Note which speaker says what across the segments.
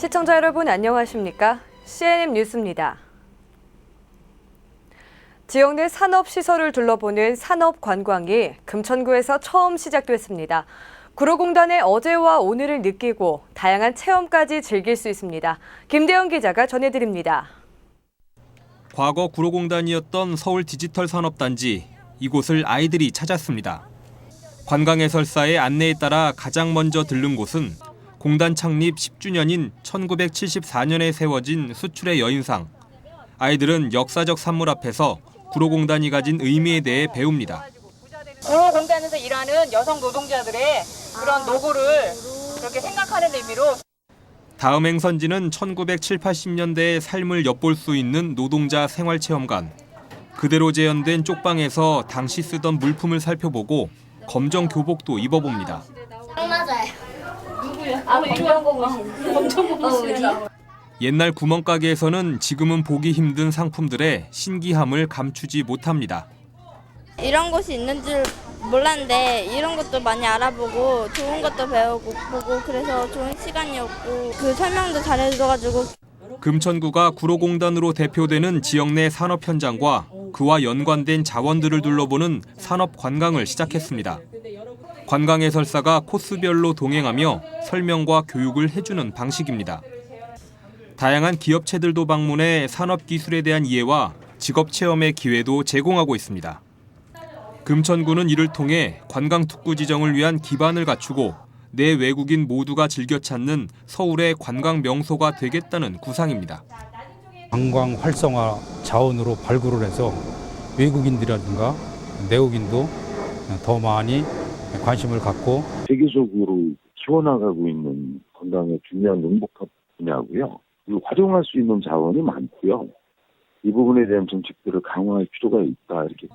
Speaker 1: 시청자 여러분 안녕하십니까? CNN 뉴스입니다. 지역 내 산업 시설을 둘러보는 산업 관광이 금천구에서 처음 시작됐습니다. 구로공단의 어제와 오늘을 느끼고 다양한 체험까지 즐길 수 있습니다. 김대영 기자가 전해드립니다.
Speaker 2: 과거 구로공단이었던 서울 디지털 산업단지 이곳을 아이들이 찾았습니다. 관광해설사의 안내에 따라 가장 먼저 들른 곳은 공단 창립 10주년인 1974년에 세워진 수출의 여인상. 아이들은 역사적 산물 앞에서 구로공단이 가진 의미에 대해 배웁니다.
Speaker 3: 구로 공단에서 일하는 여성 노동자들의 그런 노고를 그렇게 생각하는 의미로
Speaker 2: 다음 행선지는 1970, 80년대의 삶을 엿볼 수 있는 노동자 생활체험관. 그대로 재현된 쪽방에서 당시 쓰던 물품을 살펴보고 검정 교복도 입어봅니다.
Speaker 4: 아, 검정고무신. 검정고무신.
Speaker 2: 옛날 구멍가게에서는 지금은 보기 힘든 상품들의 신기함을 감추지 못합니다.
Speaker 5: 이런 곳이 있는 줄 몰랐는데 이런 것도 많이 알아보고 좋은 것도 배우고 보고 그래서 좋은 시간이었고 그 설명도 잘해줘가지고
Speaker 2: 금천구가 구로공단으로 대표되는 지역 내 산업 현장과 그와 연관된 자원들을 둘러보는 산업 관광을 시작했습니다. 관광 해설사가 코스별로 동행하며 설명과 교육을 해주는 방식입니다. 다양한 기업체들도 방문해 산업 기술에 대한 이해와 직업 체험의 기회도 제공하고 있습니다. 금천구는 이를 통해 관광 특구 지정을 위한 기반을 갖추고 내 외국인 모두가 즐겨 찾는 서울의 관광 명소가 되겠다는 구상입니다.
Speaker 6: 관광 활성화 자원으로 발굴을 해서 외국인들이라든가 내국인도 더 많이 관심을 갖고
Speaker 7: 세계적으로 키워나가고 있는 건강의 중요한 농복합 분야고요. 그리고 활용할 수 있는 자원이 많고요. 이 부분에 대한 정책들을 강화할 필요가 있다 이렇게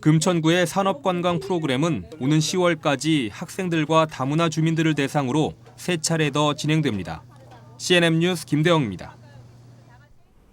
Speaker 2: 금천구의 산업관광 프로그램은 오는 10월까지 학생들과 다문화 주민들을 대상으로 세 차례 더 진행됩니다. CNN 뉴스 김대영입니다.